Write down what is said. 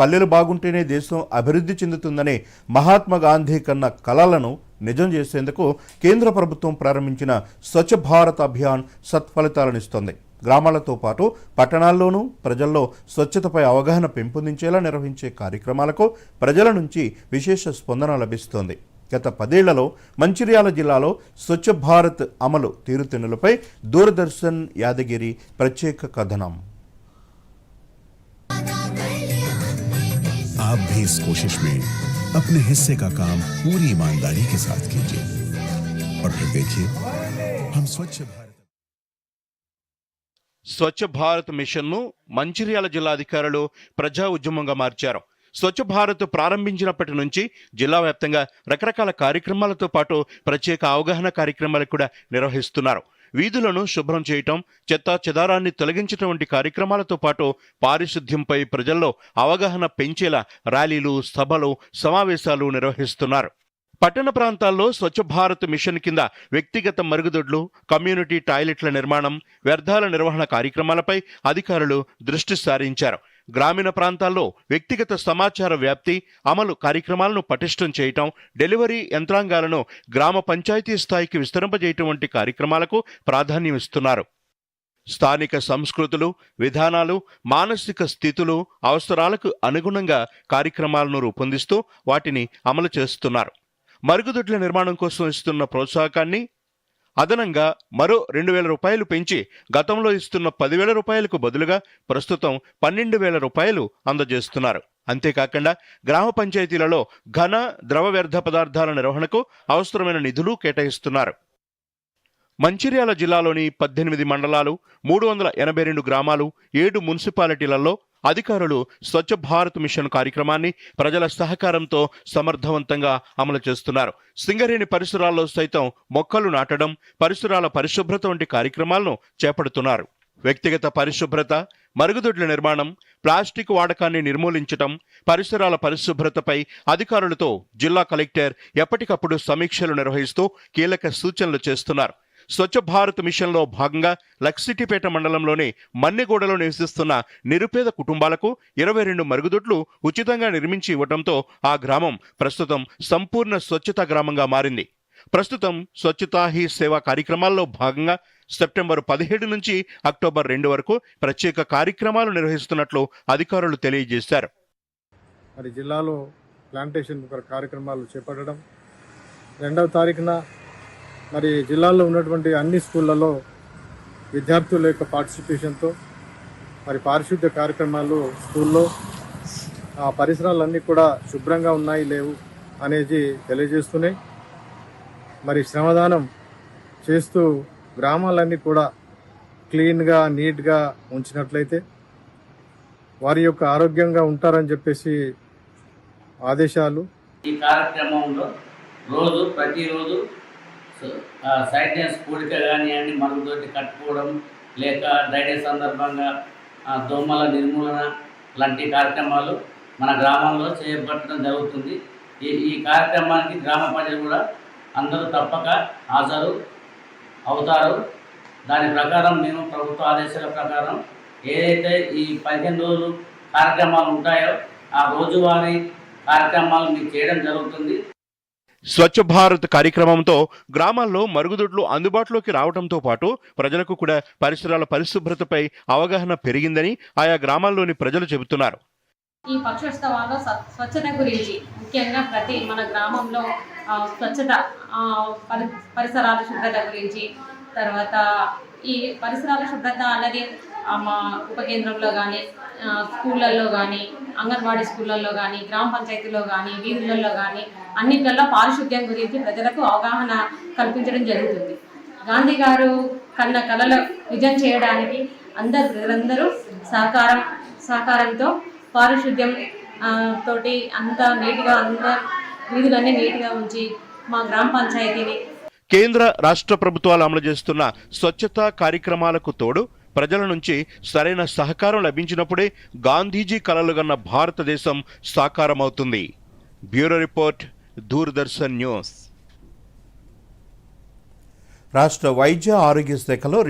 పల్లెలు బాగుంటేనే దేశం అభివృద్ధి చెందుతుందనే మహాత్మా గాంధీ కన్న కలలను నిజం చేసేందుకు కేంద్ర ప్రభుత్వం ప్రారంభించిన స్వచ్ఛ భారత్ అభియాన్ సత్ఫలితాలనిస్తోంది గ్రామాలతో పాటు పట్టణాల్లోనూ ప్రజల్లో స్వచ్ఛతపై అవగాహన పెంపొందించేలా నిర్వహించే కార్యక్రమాలకు ప్రజల నుంచి విశేష స్పందన లభిస్తోంది. గత పదేళ్ళలో మంచిర్యాల జిల్లాలో స్వచ్ఛ భారత్ అమలు తీరుతెన్నులపై దూరదర్శన్ యాదగిరి ప్రత్యేక కథనం. आप भी इस कोशिश में अपने हिस्से का काम पूरी ईमानदारी के साथ कीजिए और फिर देखिए हम स्वच्छ भारत స్వచ్ఛ భారత్ మిషన్ను మంచిర్యాల జిల్లా అధికారులు ప్రజా ఉద్యమంగా మార్చారు స్వచ్ఛ భారత్ ప్రారంభించినప్పటి నుంచి జిల్లా వ్యాప్తంగా రకరకాల కార్యక్రమాలతో పాటు ప్రత్యేక అవగాహన కార్యక్రమాలు కూడా నిర్వహిస్తున్నారు వీధులను శుభ్రం చేయటం చెత్త చెదారాన్ని తొలగించడం వంటి కార్యక్రమాలతో పాటు పారిశుద్ధ్యంపై ప్రజల్లో అవగాహన పెంచేలా ర్యాలీలు సభలు సమావేశాలు నిర్వహిస్తున్నారు. పట్టణ ప్రాంతాల్లో స్వచ్ఛ భారత్ మిషన్ కింద వ్యక్తిగత మరుగుదొడ్లు కమ్యూనిటీ టాయిలెట్ల నిర్మాణం వ్యర్థాల నిర్వహణ కార్యక్రమాలపై అధికారులు దృష్టి సారించారు. గ్రామీణ ప్రాంతాల్లో వ్యక్తిగత సమాచార వ్యాప్తి అమలు కార్యక్రమాలను పటిష్టం చేయటం డెలివరీ యంత్రాంగాలను గ్రామ పంచాయతీ స్థాయికి విస్తరింపజేయటం వంటి కార్యక్రమాలకు ప్రాధాన్యం ఇస్తున్నారు. స్థానిక సంస్కృతులు విధానాలు మానసిక స్థితులు అవసరాలకు అనుగుణంగా కార్యక్రమాలను రూపొందిస్తూ వాటిని అమలు చేస్తున్నారు. మరుగుదొడ్ల నిర్మాణం కోసం ఇస్తున్న ప్రోత్సాహకాన్ని అదనంగా మరో రెండు వేల రూపాయలు పెంచి గతంలో ఇస్తున్న పదివేల రూపాయలకు బదులుగా ప్రస్తుతం పన్నెండు వేల రూపాయలు అందజేస్తున్నారు. అంతేకాకుండా గ్రామ పంచాయతీలలో ఘన ద్రవ వ్యర్థ పదార్థాల నిర్వహణకు అవసరమైన నిధులు కేటాయిస్తున్నారు. మంచిర్యాల జిల్లాలోని పద్దెనిమిది మండలాలు మూడు వందల ఎనభై రెండు గ్రామాలు ఏడు మున్సిపాలిటీలలో అధికారులు స్వచ్ఛ భారత్ మిషన్ కార్యక్రమాన్ని ప్రజల సహకారంతో సమర్థవంతంగా అమలు చేస్తున్నారు. సింగరేణి పరిసరాల్లో సైతం మొక్కలు నాటడం పరిసరాల పరిశుభ్రత వంటి కార్యక్రమాలను చేపడుతున్నారు. వ్యక్తిగత పరిశుభ్రత మరుగుదొడ్ల నిర్మాణం ప్లాస్టిక్ వాడకాన్ని నిర్మూలించటం పరిసరాల పరిశుభ్రతపై అధికారులతో జిల్లా కలెక్టర్ ఎప్పటికప్పుడు సమీక్షలు నిర్వహిస్తూ కీలక సూచనలు చేస్తున్నారు. స్వచ్ఛ భారత్ మిషన్లో భాగంగా లక్సిటీపేట మండలంలోని మన్నెగూడలో నివసిస్తున్న నిరుపేద కుటుంబాలకు ఇరవై రెండు మరుగుదొడ్లు ఉచితంగా నిర్మించి ఇవ్వడంతో ఆ గ్రామం ప్రస్తుతం సంపూర్ణ స్వచ్ఛతా గ్రామంగా మారింది. ప్రస్తుతం స్వచ్ఛతా హీ సేవా కార్యక్రమాల్లో భాగంగా సెప్టెంబర్ పదిహేడు నుంచి అక్టోబర్ రెండు వరకు ప్రత్యేక కార్యక్రమాలు నిర్వహిస్తున్నట్లు అధికారులు తెలియజేశారు. మరి జిల్లాలో ప్లాంటేషన్ ఒక కార్యక్రమాలు చేపట్టడం రెండవ తారీఖున మరి జిల్లాలో ఉన్నటువంటి అన్ని స్కూళ్ళలో విద్యార్థుల యొక్క పార్టిసిపేషన్తో మరి పారిశుద్ధ్య కార్యక్రమాలు స్కూల్లో ఆ పరిసరాలన్నీ కూడా శుభ్రంగా ఉన్నాయి లేవు అనేది తెలియజేస్తున్నాయి. మరి శ్రమదానం చేస్తూ గ్రామాలన్నీ కూడా క్లీన్గా నీట్గా ఉంచినట్లయితే వారి యొక్క ఆరోగ్యంగా ఉంటారని చెప్పేసి ఆదేశాలు. ఈ కార్యక్రమంలో రోజు ప్రతిరోజు సైడ్నెస్ కూడిక కానివ్వండి మరుగుదొడ్డి కట్టుకోవడం లేక డైడే సందర్భంగా దోమల నిర్మూలన లాంటి కార్యక్రమాలు మన గ్రామంలో చేపట్టడం జరుగుతుంది. ఈ ఈ కార్యక్రమానికి గ్రామ ప్రజలు కూడా అందరూ తప్పక హాజరు అవుతారు. దాని ప్రకారం మేము ప్రభుత్వ ఆదేశాల ప్రకారం ఏదైతే ఈ పదిహేను రోజులు కార్యక్రమాలు ఉంటాయో ఆ రోజువారీ కార్యక్రమాలు మీకు చేయడం జరుగుతుంది. స్వచ్ఛ భారత్ కార్యక్రమంతో గ్రామాల్లో మరుగుదొడ్లు అందుబాటులోకి రావడంతో పాటు ప్రజలకు కూడా పరిసరాల పరిశుభ్రతపై అవగాహన పెరిగిందని ఆయా గ్రామాల్లోని ప్రజలు చెబుతున్నారు. ఈ పక్షోత్సవాల్లో స్వచ్ఛత గురించి ముఖ్యంగా ప్రతి మన గ్రామంలో స్వచ్ఛత పరి పరిసరాల శుభ్రత గురించి తర్వాత ఈ పరిసరాల శుభ్రత అన్నది ఆ, మా ఉపకేంద్రంలో కానీ స్కూళ్ళల్లో కానీ అంగన్వాడీ స్కూళ్ళల్లో కానీ గ్రామ పంచాయతీలో కానీ వీధులలో కానీ అన్నిట్లలో పారిశుద్ధ్యం గురించి ప్రజలకు అవగాహన కల్పించడం జరుగుతుంది. గాంధీ గారు కన్న కళలు నిజం చేయడానికి అందరు ప్రజలందరూ సహకారం సహకారంతో పారిశుద్ధ్యం తోటి అంతా నీట్గా అందరు వీధులన్నీ నీట్గా ఉంచి మా గ్రామ పంచాయతీని కేంద్ర రాష్ట్ర ప్రభుత్వాలు అమలు చేస్తున్న స్వచ్ఛతా కార్యక్రమాలకు తోడు ప్రజల నుంచి సరైన సహకారం లభించినప్పుడే గాంధీజీ కలలుగన్న భారతదేశం సాకారమవుతుంది. Bureau report Doordarshan news. రాష్ట్ర వైద్య ఆరోగ్య శాఖలో